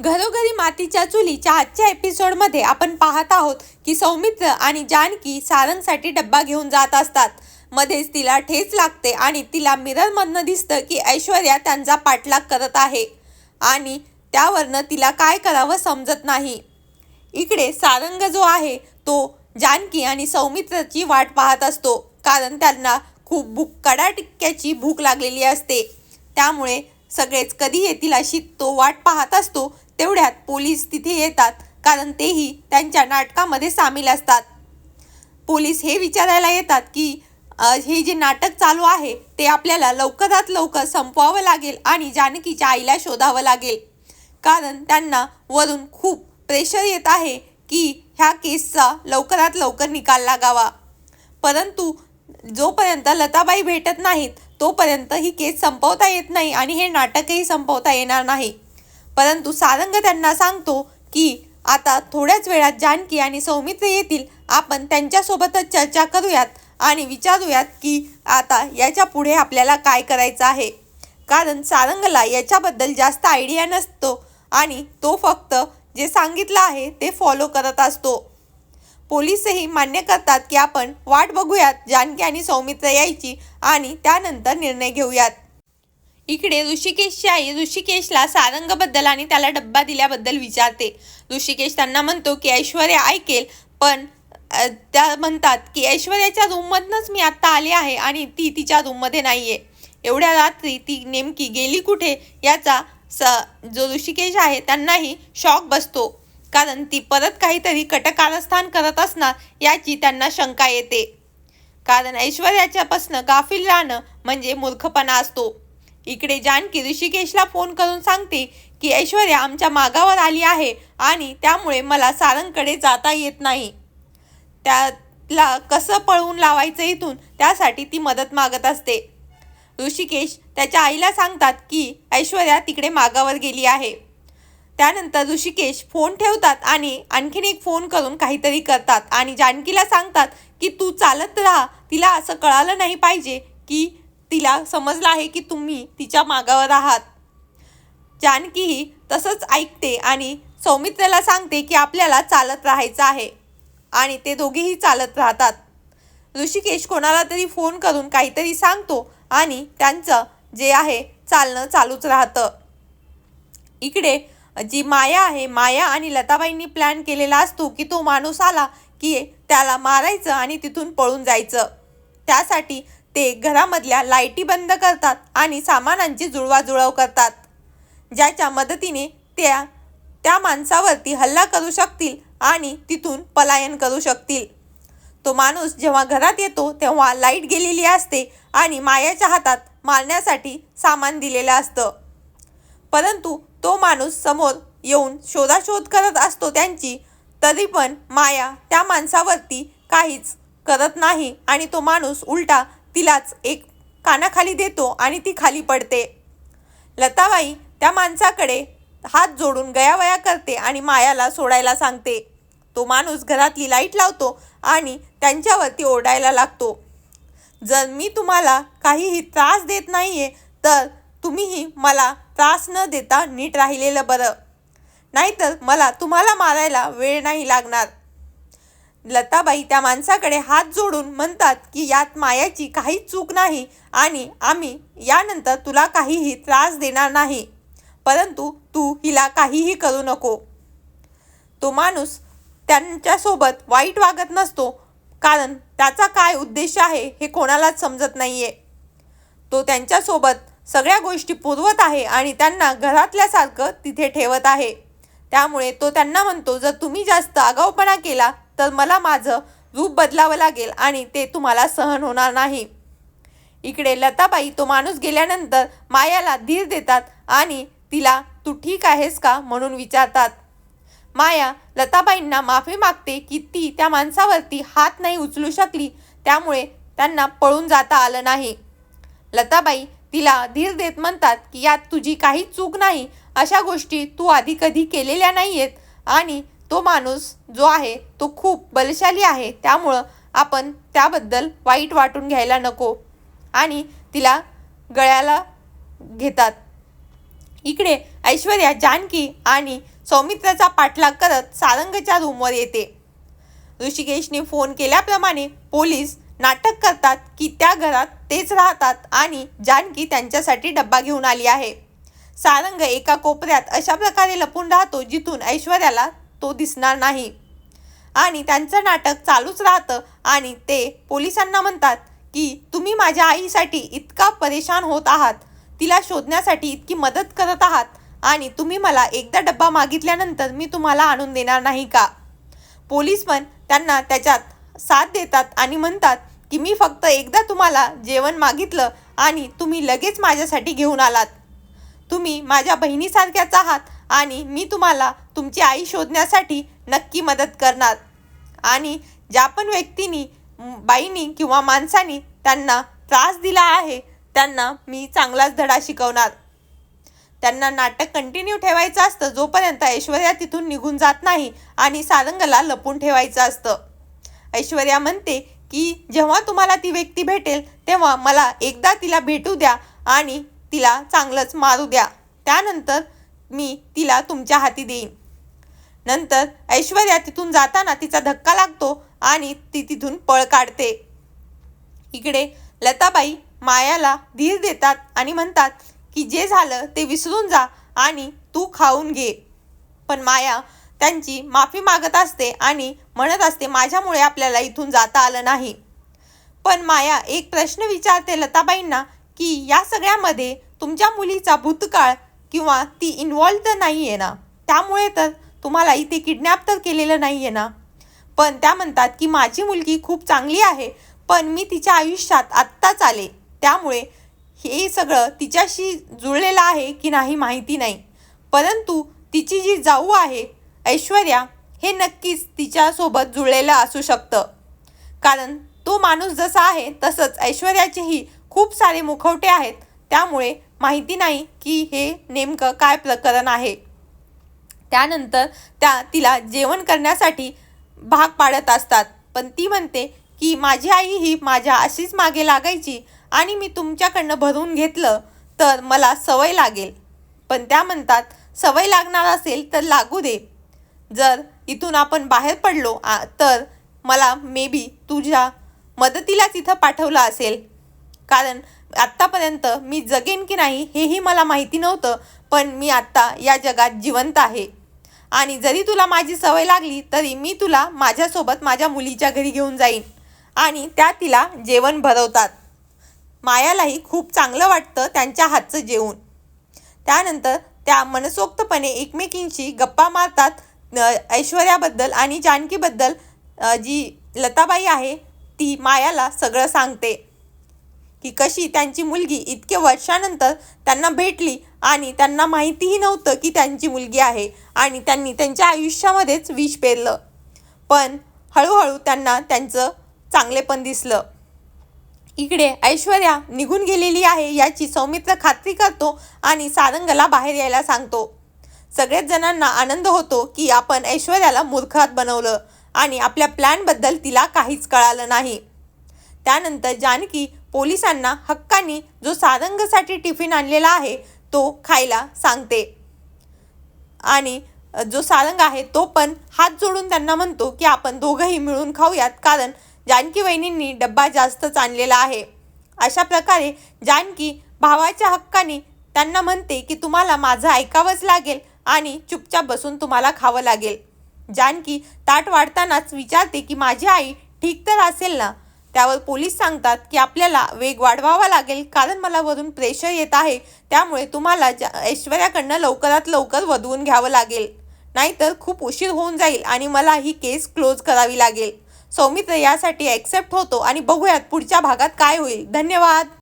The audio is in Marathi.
घरोघरी मातीच्या चुलीच्या आजच्या एपिसोडमध्ये आपण पाहत आहोत की सौमित्र आणि जानकी सारंगसाठी डब्बा घेऊन जात असतात. मध्येच तिला ठेच लागते आणि तिला मिररमधनं दिसतं की ऐश्वर्या त्यांचा पाठलाग करत आहे. आणि त्यावरनं तिला काय करावं समजत नाही. इकडे सारंग जो आहे तो जानकी आणि सौमित्रची वाट पाहत असतो. कारण त्यांना खूप भूक कडाटिक्याची भूक लागलेली असते. त्यामुळे सगळेच कधी येतील अशी तो वाट पाहत असतो तेवढ्यात पोलीस तिथे येतात कारण तेही त्यांच्या नाटकामध्ये सामील असतात. पोलीस हे विचारायला येतात की हे जे नाटक चालू आहे ते आपल्याला लवकरात लवकर संपवावं लागेल आणि जानकीच्या आईला शोधावं लागेल. कारण त्यांना वरून खूप प्रेशर येत आहे की ह्या केसचा लवकरात लवकर निकाल लागावा. परंतु जोपर्यंत लताबाई भेटत नाहीत तोपर्यंत ही केस संपवता येत नाही आणि हे नाटकही संपवता येणार नाही. परंतु सारंग त्यांना सांगतो की आता थोड्याच वेळात जानकी आणि सौमित्र येतील. आपण त्यांच्यासोबतच चर्चा करूयात आणि विचारूयात की आता याच्यापुढे आपल्याला काय करायचं आहे. कारण सारंगला याच्याबद्दल जास्त आयडिया नसतो आणि तो फक्त जे सांगितलं आहे ते फॉलो करत असतो. पोलीसही मान्य करतात की आपण वाट बघूयात. जानकी आणि सौमित्र यायची आणि त्यानंतर निर्णय घेऊयात. इकडे ऋषिकेशची आई ऋषिकेशला सारंगबद्दल आणि त्याला डब्बा दिल्याबद्दल विचारते. ऋषिकेश त्यांना म्हणतो की ऐश्वर्या ऐकेल पण त्या म्हणतात की ऐश्वर्याच्या रूममधनंच मी आत्ता आले आहे आणि ती तिच्या रूममध्ये नाही आहे एवढ्या रात्री ती नेमकी गेली कुठे याचा स जो ऋषिकेश आहे त्यांनाही शॉक बसतो. कारण ती परत काहीतरी कटकारस्थान करत असणार याची त्यांना शंका येते. कारण ऐश्वर्याच्यापासनं गाफील राहणं म्हणजे मूर्खपणा असतो. इकडे जानकी ऋषिकेशला फोन करून सांगते की ऐश्वर्या आमच्या मागावर आली आहे आणि त्यामुळे मला सारंगकडे जाता येत नाही. त्याला कसं पळवून लावायचं इथून? त्यासाठी ती मदत मागत असते. ऋषिकेश त्याच्या आईला सांगतात की ऐश्वर्या तिकडे मागावर गेली आहे. त्यानंतर ऋषिकेश फोन ठेवतात आणि आणखीन एक फोन करून काहीतरी करतात आणि जानकीला सांगतात की तू चालत राहा. तिला असं कळालं नाही पाहिजे की तिला समजलं आहे की तुम्ही तिच्या मागावर आहात. जानकीही तसंच ऐकते आणि सौमित्रला सांगते की आपल्याला चालत राहायचं आहे आणि ते दोघेही चालत राहतात. ऋषिकेश कोणाला तरी फोन करून काहीतरी सांगतो आणि त्यांचं जे आहे चालणं चालूच राहतं. इकडे जी माया आहे माया आणि लताबाईंनी प्लॅन केलेला असतो की तो माणूस आला की त्याला मारायचं आणि तिथून पळून जायचं. त्यासाठी ते घरामधल्या लाईटी बंद करतात आणि सामानांची जुळवाजुळव करतात. ज्याच्या मदतीने त्या त्या माणसावरती हल्ला करू शकतील आणि तिथून पलायन करू शकतील. तो माणूस जेव्हा घरात येतो तेव्हा लाइट गेलेली असते आणि मायाच्या हातात मारण्यासाठी सामान दिलेलं असतं. परंतु तो माणूस समोर येऊन शोधाशोध करत असतो त्यांची तरी पण माया त्या माणसावरती काहीच करत नाही आणि तो माणूस उलटा तिलाच एक कानाखाली देतो आणि ती खाली पडते. लताबाई त्या माणसाकडे हात जोडून गयावया करते आणि मायाला सोडायला सांगते. तो माणूस घरातली लाइट लावतो आणि त्यांच्यावरती ओरडायला लागतो. जर मी तुम्हाला काहीही त्रास देत नाही आहे तर तुम्हीही मला त्रास न देता नीट राहिलेलं बरं. नाहीतर मला तुम्हाला मारायला वेळ नाही लागणार. लताबाई त्या माणसाकडे हात जोडून म्हणतात की यात मायाची काही चूक नाही आणि आम्ही यानंतर तुला काहीही त्रास देणार नाही. परंतु तू हिला काहीही करू नको. तो माणूस त्यांच्यासोबत वाईट वागत नसतो कारण त्याचा काय उद्देश आहे हे कोणालाच समजत नाही आहे तो त्यांच्यासोबत सगळ्या गोष्टी पुरवत आहे आणि त्यांना घरातल्यासारखं तिथे ठेवत आहे. त्यामुळे तो त्यांना म्हणतो जर तुम्ही जास्त आगाऊपणा केला तर मला माझं रूप बदलावं लागेल आणि ते तुम्हाला सहन होणार नाही. इकडे लताबाई तो माणूस गेल्यानंतर मायाला धीर देतात आणि तिला तू ठीक आहेस का? म्हणून विचारतात. माया लताबाईंना माफी मागते की ती त्या माणसावरती हात नाही उचलू शकली त्यामुळे त्यांना पळून जाता आलं नाही. लताबाई तिला धीर देत म्हणतात की यात तुझी काही चूक नाही. अशा गोष्टी तू आधी कधी केलेल्या नाही आहेत आणि तो माणूस जो आहे तो खूप बलशाली आहे. त्यामुळं आपण त्याबद्दल वाईट वाटून घ्यायला नको. आणि तिला गळ्याला घेतात. इकडे ऐश्वर्या जानकी आणि सौमित्राचा पाठलाग करत सारंगच्या रूमवर येते. ऋषिकेशने फोन केल्याप्रमाणे पोलीस नाटक करतात की त्या घरात तेच राहतात आणि जानकी त्यांच्यासाठी डब्बा घेऊन आली आहे. सारंग एका कोपऱ्यात अशा प्रकारे लपून राहतो जिथून ऐश्वर्याला तो दिसणार नाही. आणि त्यांचं नाटक चालूच राहतं आणि ते पोलिसांना म्हणतात की तुम्ही माझ्या आईसाठी इतका परेशान होत आहात. तिला शोधण्यासाठी इतकी मदत करत आहात. आणि तुम्ही मला एकदा डब्बा मागितल्यानंतर मी तुम्हाला आणून देणार नाही का? पोलीस पण त्यांना त्याच्यात साथ देतात आणि म्हणतात की मी फक्त एकदा तुम्हाला जेवण मागितलं आणि तुम्ही लगेच माझ्यासाठी घेऊन आलात. तुम्ही माझ्या बहिणीसारख्याच आहात आणि मी तुम्हाला तुमची आई शोधण्यासाठी नक्की मदत करणार. आणि ज्या पण व्यक्तीनी बाईनी किंवा माणसानी त्यांना त्रास दिला आहे त्यांना मी चांगलाच धडा शिकवणार. त्यांना नाटक कंटिन्यू ठेवायचं असतं जोपर्यंत ऐश्वर्या तिथून निघून जात नाही आणि सारंगला लपून ठेवायचं असतं. ऐश्वर्या म्हणते की जेव्हा तुम्हाला ती व्यक्ती भेटेल तेव्हा मला एकदा तिला भेटू द्या आणि तिला चांगलंच मारू द्या. त्यानंतर मी तिला तुमच्या हाती देईन. नंतर ऐश्वर्या तिथून जाताना तिचा धक्का लागतो आणि ती तिथून पळ काढते. इकडे लताबाई मायाला धीर देतात आणि म्हणतात की जे झालं ते विसरून जा आणि तू खाऊन घे. पण माया त्यांची माफी मागत असते आणि म्हणत असते माझ्यामुळे आपल्याला इथून जाता आलं नाही. पण माया एक प्रश्न विचारते लताबाईंना की या सगळ्यामध्ये तुमच्या मुलीचा भूतकाळ किंवा ती इन्वॉल्व तर नाही आहे ना त्यामुळे तर तुम्हाला इथे किडनॅप तर केलेलं नाही आहे ना. पण त्या म्हणतात की माझी मुलगी खूप चांगली आहे पण मी तिच्या आयुष्यात आत्ताच आले. त्यामुळे हे सगळं तिच्याशी जुळलेलं आहे की नाही माहिती नाही. परंतु तिची जी जाऊ आहे ऐश्वर्या हे नक्कीच तिच्यासोबत जुळलेलं असू शकतं. कारण तो माणूस जसा आहे तसंच ऐश्वर्याचेही खूप सारे मुखवटे आहेत. त्यामुळे माहिती नाही की हे नेमकं काय प्रकरण आहे. त्यानंतर त्या तिला जेवण करण्यासाठी भाग पाडत असतात. पण ती म्हणते की माझी आई ही माझ्या अशीच मागे लागायची आणि मी तुमच्याकडनं भरून घेतलं तर मला सवय लागेल. पण त्या म्हणतात सवय लागणार असेल तर लागू दे. जर इथून आपण बाहेर पडलो आ- तर मला मे बी तुझ्या मदतीलाच इथं पाठवलं असेल. कारण आत्तापर्यंत मी जगेन की नाही हेही मला माहिती नव्हतं पण मी आत्ता या जगात जिवंत आहे. आणि जरी तुला माझी सवय लागली तरी मी तुला माझ्यासोबत माझ्या मुलीच्या घरी घेऊन जाईन. आणि त्या तिला जेवण भरवतात. मायालाही खूप चांगलं वाटतं त्यांच्या हातचं जेवण. त्यानंतर त्या मनसोक्तपणे एकमेकींशी गप्पा मारतात ऐश्वर्याबद्दल आणि जानकीबद्दल जी लताबाई आहे ती मायाला सगळं सांगते. की कशी त्यांची मुलगी इतक्या वर्षानंतर त्यांना भेटली आणि त्यांना माहितीही नव्हतं की त्यांची मुलगी आहे आणि त्यांनी त्यांच्या आयुष्यामध्येच विष पेरलं. पण हळूहळू त्यांना त्यांचं चांगलेपण दिसलं. इकडे ऐश्वर्या निघून गेलेली आहे याची सौमित्र खात्री करतो आणि सारंगला बाहेर यायला सांगतो. सगळ्याच जणांना आनंद होतो की आपण ऐश्वर्याला मूर्खात बनवलं आणि आपल्या प्लॅनबद्दल तिला काहीच कळालं नाही. त्यानंतर जानकी पोलिसांना हक्कानी जो सारंगसाठी टिफिन आणलेला आहे तो खायला सांगते. आणि जो सारंग आहे तो पण हात जोडून त्यांना म्हणतो की आपण दोघंही मिळून खाऊयात कारण जानकी वहिनींनी डब्बा जास्तच आणलेला आहे. अशा प्रकारे जानकी भावाच्या हक्काने त्यांना म्हणते की तुम्हाला माझं ऐकावंच लागेल आणि चुपचाप बसून तुम्हाला खावं लागेल. जानकी ताट वाढतानाच विचारते की माझी आई ठीक तर असेल ना? त्यावर पोलीस सांगतात की आपल्याला वेग वाढवावा लागेल कारण मला वरून प्रेशर येत आहे. त्यामुळे तुम्हाला ऐश्वर्याकडनं लवकरात लवकर वधवून घ्यावं लागेल. नाहीतर खूप उशीर होऊन जाईल आणि मला ही केस क्लोज करावी लागेल. सौमित्र यासाठी ॲक्सेप्ट होतो आणि बघूयात पुढच्या भागात काय होईल. धन्यवाद!